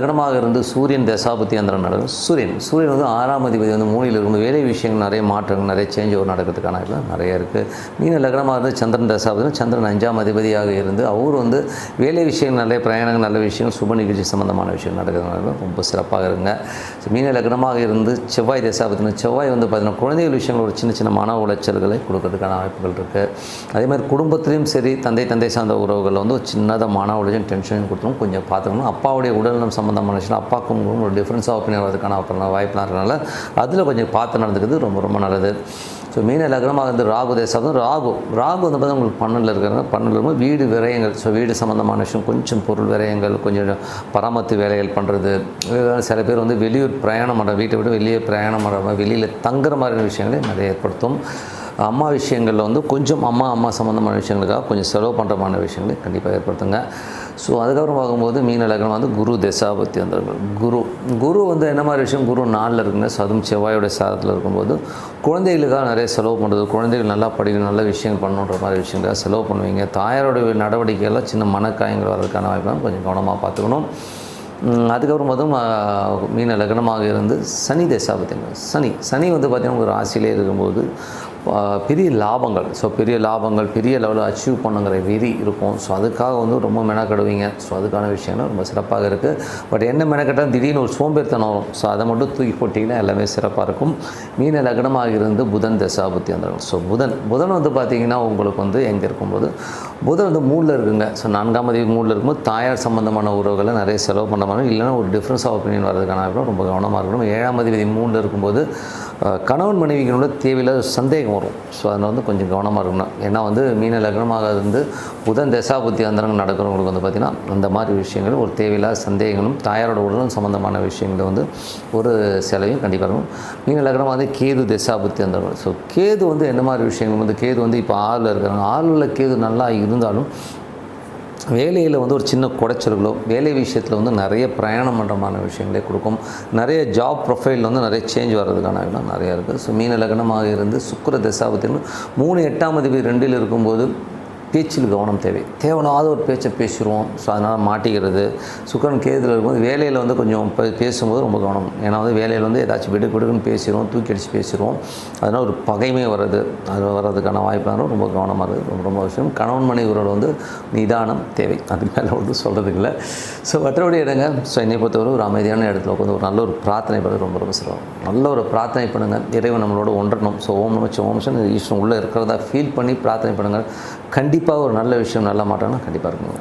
லக்னமாக இருந்து சூரியன் தசாபுத்தி அந்தரம் நடக்கும். சூரியன் சூரியன் வந்து ஆறாம் அதிபதி வந்து மூணில் இருந்து வேலை விஷயங்கள் நிறைய மாற்றங்கள் நிறைய சேஞ்ச் ஓவர் நடக்கிறதுக்கான இது நிறைய இருக்குது மீன லக்னமாக இருந்து சந்திரன் தசாபதி சந்திரன் அஞ்சாம் அதிபதியாக இருந்து அவர் வந்து வேலை விஷயங்கள் நிறைய பிரயாணங்கள் நல்ல விஷயங்கள் சுப நிகழ்ச்சி சம்மந்தமான விஷயம் நடக்கிறதுனால ரொம்ப சிறப்பாக இருங்க. மீன லக்னமாக இருந்து செவ்வாய் தசாபதி செவ்வாய் வந்து பார்த்தீங்கன்னா குழந்தைகள் விஷயங்கள் ஒரு சின்ன சின்ன மன உளைச்சல்களை கொடுக்கறதுக்கான வாய்ப்புகள் இருக்குது அதே மாதிரி குடும்பத்திலையும் சரி தந்தை தந்தை சார்ந்த உறவுகளில் வந்து ஒரு சின்னதாக மன உளைச்சல் டென்ஷன் கொடுத்துரும். கொஞ்சம் பார்த்துக்கணும். அப்பாவுடைய உடல்நலம் சம்மந்தமான விஷயம் அப்பாவுக்கும் ஒரு டிஃப்ரென்ஸ் ஆஃப் ஒப்பீனியன் வரதுக்கான அப்புறம் வாய்ப்புலாம் இருக்கனால அதில் கொஞ்சம் பார்த்து நடந்துக்கிறது ரொம்ப ரொம்ப நல்லது. ஸோ மீன லக்னமாக இருந்து ராகு தேசம். ராகு ராகு வந்து பார்த்தா உங்களுக்கு பன்னெண்டில் இருக்கிறாங்க பன்னெண்டில் இருக்கும்போது வீடு விரயங்கள். ஸோ வீடு சம்மந்தமான விஷயம் கொஞ்சம் பொருள் விரயங்கள் கொஞ்சம் பராமத்து வேலைகள் பண்ணுறது சில பேர் வந்து வெளியூர் பிரயாணம் பண்ணுற வீட்டை விட்டு வெளியே பிரயாணம் பண்ணுற வெளியில் தங்குற மாதிரியான விஷயங்களை நிறைய ஏற்படுத்தும். அம்மா விஷயங்களில் வந்து கொஞ்சம் அம்மா அம்மா சம்மந்தமான விஷயங்களுக்காக கொஞ்சம் செலவு பண்ணுற மாதிரி விஷயங்களை கண்டிப்பாக ஏற்படுத்துங்க. ஸோ அதுக்கப்புறம் பார்க்கும்போது மீன லக்னம் வந்து குரு தசாபத்தி வந்திருக்கு குரு குரு வந்து என்ன மாதிரி விஷயம்? குரு நாளில் இருக்குங்க. ஸோ அதுவும் செவ்வாயோட சாதத்தில் இருக்கும்போது குழந்தைகளுக்காக நிறைய செலவு பண்ணுறது குழந்தைகள் நல்லா படிக்கணும் நல்ல விஷயங்கள் பண்ணணுன்ற மாதிரி விஷயங்களாக செலவு பண்ணுவீங்க. தாயாரோட நடவடிக்கையெல்லாம் சின்ன மனக்காயங்கள் வர்றதுக்கான வாய்ப்பு கொஞ்சம் கவனமாக பார்த்துக்கணும். அதுக்கப்புறம் பார்த்தோம் மீன லக்னமாக இருந்து சனி தசாபத்திங்க சனி சனி வந்து பார்த்திங்கன்னா ஒரு ராசியிலே இருக்கும்போது பெரிய லாபங்கள். ஸோ பெரிய லாபங்கள் பெரிய லெவலில் அச்சீவ் பண்ணுங்கிற வெறி இருக்கும். ஸோ அதுக்காக வந்து ரொம்ப மெனக்கெடுவீங்க. ஸோ அதுக்கான விஷயங்கள் ரொம்ப சிறப்பாக இருக்குது பட் என்ன மெனக்கெட்டால் திடீர்னு ஒரு சோம்பேறித்தனம் வரும். ஸோ அதை மட்டும் தூக்கி போட்டிங்கன்னா எல்லாமே சிறப்பாக இருக்கும். மீன லக்னமாக இருந்து புதன் தசாபுத்தி அந்த ஸோ புதன் புதன் வந்து பார்த்திங்கன்னா உங்களுக்கு வந்து எங்கே இருக்கும்போது புதன் வந்து மூணில் இருக்குங்க. ஸோ நான்காம் தேதி மூணில் இருக்கும்போது தாயார் சம்மந்தமான உறவுகளை நிறைய செலவு பண்ண மாதிரி இல்லைன்னா ஒரு டிஃப்ரென்ஸ் ஆஃப் ஒப்பீனியன் வரதுக்கான ரொம்ப கவனமாக இருக்கணும். ஏழாம் தேதி மூணில் இருக்கும்போது கணவன் மனைவிகளோட தேவையில்லாத சந்தேகம் வரும். ஸோ அதில் வந்து கொஞ்சம் கவனமாக இருக்கணும். ஏன்னா வந்து மீன லக்னமாக இருந்து புதன் தசாபுத்தி அந்தரங்க நடக்கிறவங்களுக்கு வந்து பார்த்திங்கன்னா அந்த மாதிரி விஷயங்கள் ஒரு தேவையில்லாத சந்தேகங்களும் தாயாரோட உடலும் சம்மந்தமான விஷயங்களை வந்து ஒரு செலவையும் கண்டிப்பாக இருக்கும். மீன லக்னமாக வந்து கேது தசாபுத்தி அந்தரங்கள் ஸோ கேது வந்து என்ன மாதிரி விஷயங்கள்? வந்து கேது வந்து இப்போ ஆறில் இருக்கிறாங்க. ஆறில் கேது நல்லா இருந்தாலும் வேலையில் வந்து ஒரு சின்ன குடைச்சல்களோ வேலை விஷயத்தில் வந்து நிறைய பிரயாணம் பண்ணுறமான விஷயங்களே கொடுக்கும். நிறைய ஜாப் ப்ரொஃபைல் வந்து நிறைய சேஞ்ச் வர்றதுக்கான இடம் நிறையா இருக்குது ஸோ மீன லக்னமாக இருந்து சுக்கர தசாபத்தின் மூணு எட்டாம் அதிபதி ரெண்டில் இருக்கும்போது பேச்சில் கவனம் தேவை. தேவனாவது ஒரு பேச்சை பேசிடுவோம் ஸோ அதனால் மாட்டிக்கிறது. சுக்கரன் கேதுல இருக்கும்போது வேலையில் வந்து கொஞ்சம் பே- பேசும்போது ரொம்ப கவனம். ஏன்னா வந்து வேலையில் வந்து ஏதாச்சும் விடு விடுக்குன்னு பேசுகிறோம் தூக்கி அடித்து பேசுகிறோம். அதனால் ஒரு பகைமை வர்றது அது வர்றதுக்கான வாய்ப்பாக ரொம்ப கவனமாக இருக்குது ரொம்ப ரொம்ப விஷயம். கணவன் மனைவரோட வந்து நிதானம் தேவை. அது மேலே வந்து சொல்கிறதுக்கு இல்லை. ஸோ மற்றபடி இடங்க ஸோ என்னை பொறுத்தவரை ஒரு அமைதியான இடத்துல உட்காந்து ஒரு நல்ல ஒரு பிரார்த்தனை பண்ணுறது ரொம்ப ரொம்ப சிரமம். நல்ல ஒரு பிரார்த்தனை பண்ணுங்கள் இறைவன் நம்மளோட ஒன்றணும். ஸோ ஓம் நமச்சு ஓம் சன் ஈஸ்வரன் உள்ளே இருக்கிறதா ஃபீல் பண்ணி பிரார்த்தனை பண்ணுங்கள் கண்டிப்பாக கண்டிப்பாக ஒரு நல்ல விஷயம் நல்ல மாற்றம்னா கண்டிப்பாக இருக்குங்க